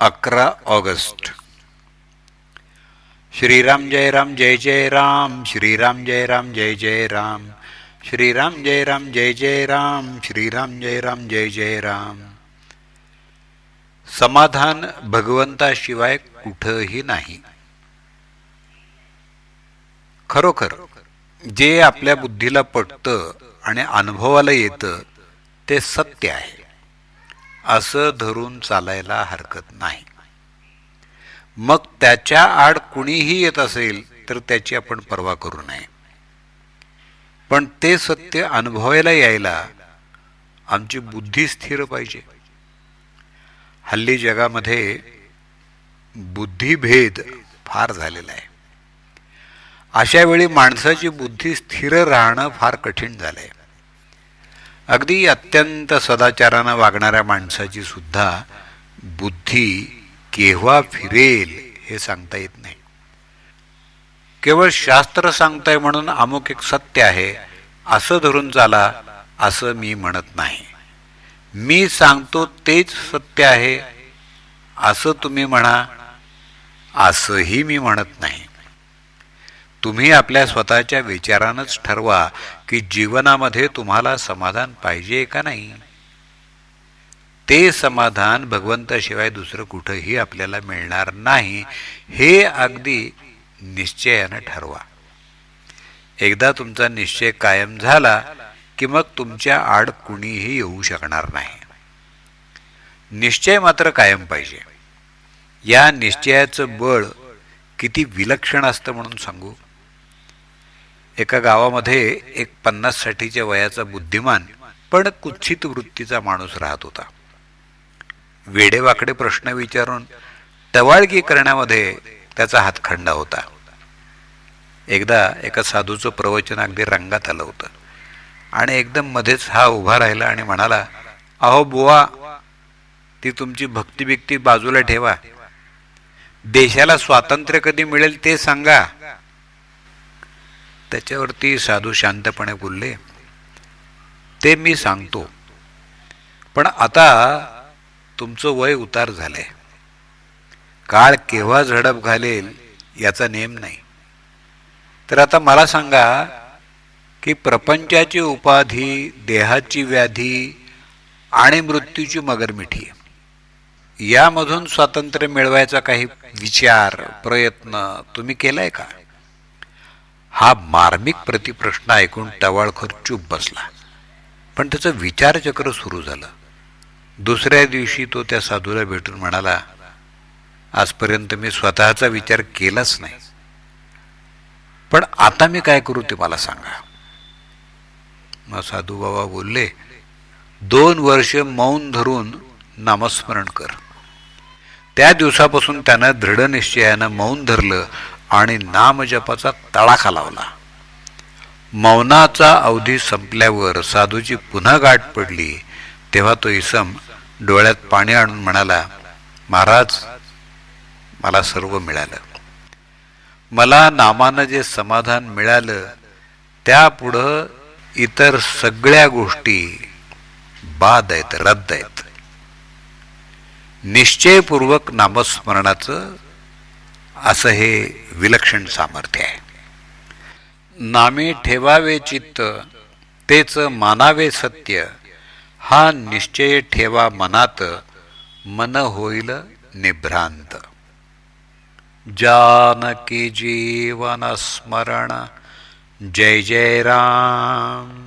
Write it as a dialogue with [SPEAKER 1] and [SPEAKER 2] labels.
[SPEAKER 1] अकरा ऑगस्ट. श्रीराम जय राम जय जय राम श्रीराम जय राम जय जय राम. श्रीराम जय राम जय जय राम श्रीराम जय राम जय जय राम. समाधान भगवंताशिवाय कुठंही नाही. खरोखर जे आपल्या बुद्धीला पटतं आणि अनुभवाला येतं ते सत्य आहे. असं धरून चालायला हरकत नाही. मग त्याच्या आड कुणीही येत असेल तर त्याची आपण पर्वा करू नये. पण ते सत्य अनुभवायला यायला आमची बुद्धी स्थिर पाहिजे. हल्ली जगामध्ये बुद्धिभेद फार झालेला आहे. अशा वेळी माणसाची बुद्धी स्थिर राहणं फार कठीण झालंय. अगदी अत्यंत सदाचारानं वागणाऱ्या माणसाची सुद्धा बुद्धी केव्हा फिरेल हे सांगता येत नाही. केवळ शास्त्र सांगताय म्हणून अमुक एक सत्य आहे असं धरून चाला असं मी म्हणत नाही. मी सांगतो तेच सत्य आहे असं तुम्ही म्हणा असंही मी म्हणत नाही. तुम्ही आपल्या स्वतःच्या विचारानंच ठरवा की जीवनामध्ये तुम्हाला समाधान पाहिजे का नाही. ते समाधान भगवंताशिवाय दुसरं कुठंही आपल्याला मिळणार नाही हे अगदी निश्चयानं ठरवा. एकदा तुमचा निश्चय कायम झाला की मग तुमच्या आड कुणीही येऊ शकणार नाही. निश्चय मात्र कायम पाहिजे. या निश्चयाचं बळ किती विलक्षण असतं म्हणून सांगू. एका गावामध्ये एक पन्नास साठीच्या वयाचा बुद्धिमान पण कुत्सित वृत्तीचा माणूस राहत होता. वेडेवाकडे प्रश्न विचारून टवाळकी करण्यामध्ये त्याचा हातखंडा होता. एकदा एका साधूचं प्रवचन अगदी रंगात आलं होतं. आणि एकदम मध्येच हा उभा राहिला आणि म्हणाला अहो बुवा ती तुमची भक्ती बिक्ती बाजूला ठेवा. देशाला स्वातंत्र्य कधी मिळेल ते सांगा. त्याच्यावरती साधू शांतपणे बोलले ते मी सांगतो. पण आता तुमचं वय उतार झालंय. काळ केव्हा झडप घालेल याचा नेम नाही. तर आता मला सांगा की प्रपंचाची उपाधी देहाची व्याधी आणि मृत्यूची मगरमिठी यामधून स्वातंत्र्य मिळवायचा काही विचार प्रयत्न तुम्ही केलाय का? हा मार्मिक प्रतिप्रश्न ऐकून टवाळखोर चूप बसला. पण त्याचं विचारचक्र सुरू झालं. दुसऱ्या दिवशी तो त्या साधूला भेटून म्हणाला आजपर्यंत मी स्वतःचा विचार केलाच नाही. पण आता मी काय करू ते मला सांगा. मग साधू बाबा बोलले दोन वर्ष मौन धरून नामस्मरण कर. त्या दिवसापासून त्यानं दृढ निश्चयानं मौन धरलं आणि नामजपाचा तळाखा लावला. मौनाचा अवधी संपल्यावर साधूची पुन्हा गाठ पडली. तेव्हा तो इसम डोळ्यात पाणी आणून म्हणाला महाराज मला सर्व मिळालं. मला नामानं जे समाधान मिळालं त्यापुढं इतर सगळ्या गोष्टी बाद आहेत रद्द आहेत. निश्चयपूर्वक नामस्मरणाचं असं हे विलक्षण सामर्थ्य आहे. नामे ठेवावे चित्त तेच मानावे सत्य हा निश्चय ठेवा मनात मन होईल निभ्रांत. जानकी जीवन स्मरण जय जय राम.